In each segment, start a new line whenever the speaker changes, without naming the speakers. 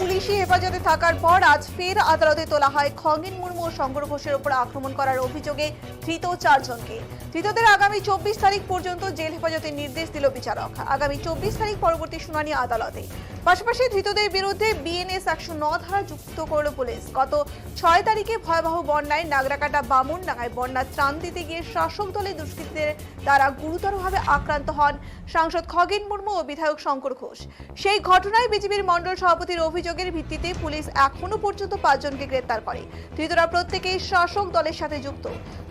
পুলিশি হেফাজতে থাকার পর আজ ফের আদালতে তোলা হয় খগেন মুর্মু ও শঙ্কর ঘোষের উপর আক্রমণ করার অভিযোগে ধৃত চারজনকে। ধৃতদের আগামী চব্বিশ তারিখ পর্যন্ত জেল হেফাজতের নির্দেশ দিল বিচারক। আগামী চব্বিশ তারিখ পরবর্তী শুনানি আদালতে। পাশাপাশি ধৃতদের বিরুদ্ধে বিএনএস একশো ন ধারা যুক্ত করল পুলিশ। গত ছয় তারিখে ভয়াবহ বন্যায় নাগরাকাটা বামুনডাঙ্গায় বন্যার ত্রাণ দিতে গিয়ে শাসক দলের দুষ্কৃতীদের দ্বারা গুরুতরভাবে আক্রান্ত হন সাংসদ খগেন মুর্মু ও বিধায়ক শঙ্কর ঘোষ। সেই ঘটনায় বিজেপির মণ্ডল সভাপতির অভিযোগের ভিত্তিতে পুলিশ এখনও পর্যন্ত পাঁচজনকে গ্রেপ্তার করে। ধৃতরা প্রত্যেকেই শাসক দলের সাথে যুক্ত।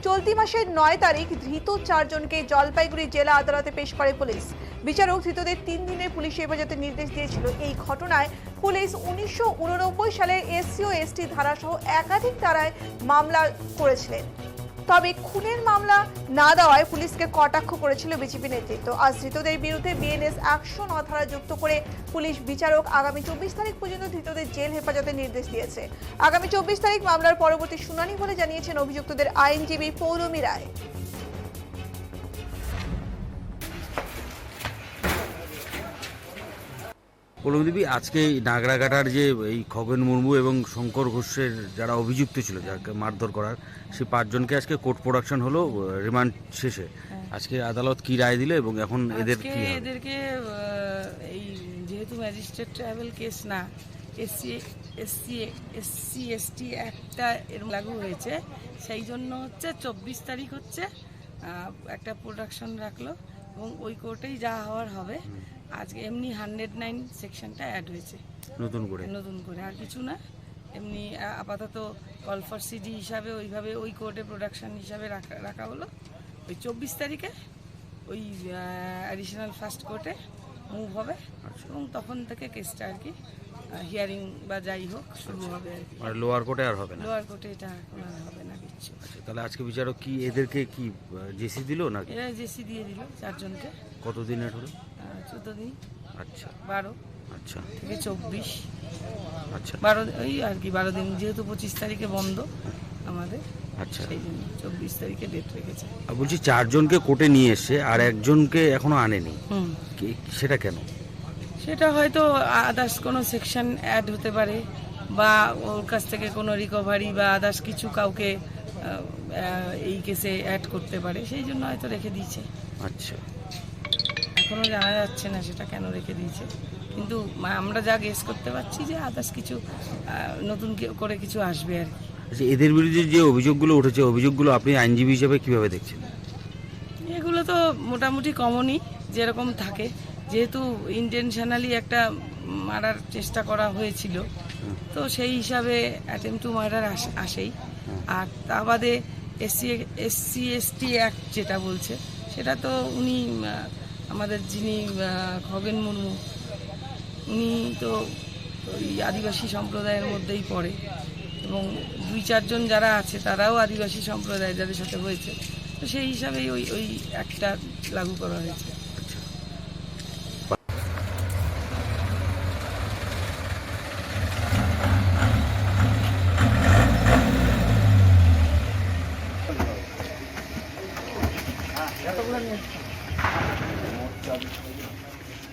চলতি মাসের নয় তারিখ ধৃত চারজনকে জলপাইগুড়ি জেলা আদালতে পেশ করে পুলিশ। বিচারক ধৃতদের তিন দিনের পুলিশ হেফাজতের নির্দেশ দিয়েছিল। এই ঘটনায় পুলিশ উনিশশো উননব্বই সালে এসসিও এসটি ধারাসহ একাধিক ধারায় মামলা করেছিলেন। তবে খুনের মামলা না দেওয়ায় পুলিশকে কটাক্ষ করেছিল বিজেপি নেতৃত্ব। আজ ধৃতদের বিরুদ্ধে বিএনএস একশো ন ধারা যুক্ত করে পুলিশ বিচারক আগামী চব্বিশ তারিখ পর্যন্ত ধৃতদের জেল হেফাজতের নির্দেশ দিয়েছে। আগামী চব্বিশ তারিখ মামলার পরবর্তী শুনানি বলে জানিয়েছেন অভিযুক্তদের আইনজীবী পৌরমী রায়।
পৌলমীদেবী আজকে এই নাগরাকাটার যে এই খগেন মুর্মু এবং শঙ্কর ঘোষের যারা অভিযুক্ত ছিল যাকে মারধর করার সেই পাঁচজনকে আজকে কোর্ট প্রোডাকশন হলো রিমান্ড শেষে। আজকে আদালত কি রায় দিল এবং এখন এদের কি
এদেরকে এই যেহেতু ম্যাজিস্ট্রেট ট্রাভেল কেস না এসসি এসসি এসসি এসটি একটা এরম লাগু হয়েছে সেই জন্য হচ্ছে চব্বিশ তারিখ হচ্ছে একটা প্রোডাকশন রাখল এবং ওই কোর্টেই যা হওয়ার হবে। আজকে এমনি হান্ড্রেড নাইন সেকশনটা অ্যাড হয়েছে।
নতুন করে?
নতুন করে আর কিছু না। এমনি আপাতত কল ফর সিডি হিসাবে ওইভাবে ওই কোর্টে প্রোডাকশন হিসাবে রাখা রাখা হলো। ওই চব্বিশ তারিখে ওই অ্যাডিশনাল ফার্স্ট কোর্টে মুভ হবে। এবং তখন থেকে কেসটা আর কি হিয়ারিং বা যাই হোক শুরু হবে আর কি।
লোয়ার কোর্টে আর হবে না?
লোয়ার কোর্টে এটা এখন আর হবে না।
আচ্ছা, তাহলে আজকে বিচারক কি এদেরকে কি জেসি দিল নাকি?
এরা জেসি দিয়ে দিল চারজনকে।
কতদিনের হলো?
চোদ্দ দিন
আচ্ছা।
বারো।
আচ্ছা।
থেকে চব্বিশ।
আচ্ছা।
বারো ওই আর কি বারো দিন। যেহেতু পঁচিশ তারিখে বন্ধ আমাদের
আচ্ছা।
সেই জন্য চব্বিশ তারিখে ডেট রেখেছে।
আর বলছি চারজনকে কোর্টে নিয়ে এসে আর একজনকে এখনও আনেনি।
হুম।
কি- সেটা কেন?
সেটা হয়তো আদার্স কোনো সেকশন অ্যাড হতে পারে বা ওর কাছ থেকে কোনো রিকভারি বা আদার্স কিছু কাউকে আহ, এই কেসে অ্যাড করতে পারে সেই জন্য হয়তো রেখে দিয়েছে।
আচ্ছা।
এখনও জানা যাচ্ছে না সেটা কেন রেখে দিয়েছে। কিন্তু আমরা যা গেস করতে পারছি যে আদার্স কিছু নতুন করে কিছু আসবে আর কি।
আচ্ছা এদের বিরুদ্ধে যে অভিযোগগুলো উঠেছে অভিযোগগুলো আপনি আইনজীবী হিসেবে কীভাবে দেখছেন?
এগুলো তো মোটামুটি কমনই যেরকম থাকে। যেহেতু ইন্টেনশনালি একটা মারার চেষ্টা করা হয়েছিল তো সেই হিসাবে অ্যাটেম্প টু মার্ডার আসেই। আর তা বাদে এসসি এসসি এসটি অ্যাক্ট যেটা বলছে, সেটা তো উনি আমাদের যিনি খগেন মুর্মু, উনি তো ওই আদিবাসী সম্প্রদায়ের মধ্যেই পড়ে এবং দুই চারজন যারা আছে, তারাও আদিবাসী সম্প্রদায় যাদের সাথে হয়েছে। তো সেই হিসাবেই ওই ওই একটা লাগু করা হয়েছে।
ভাঙে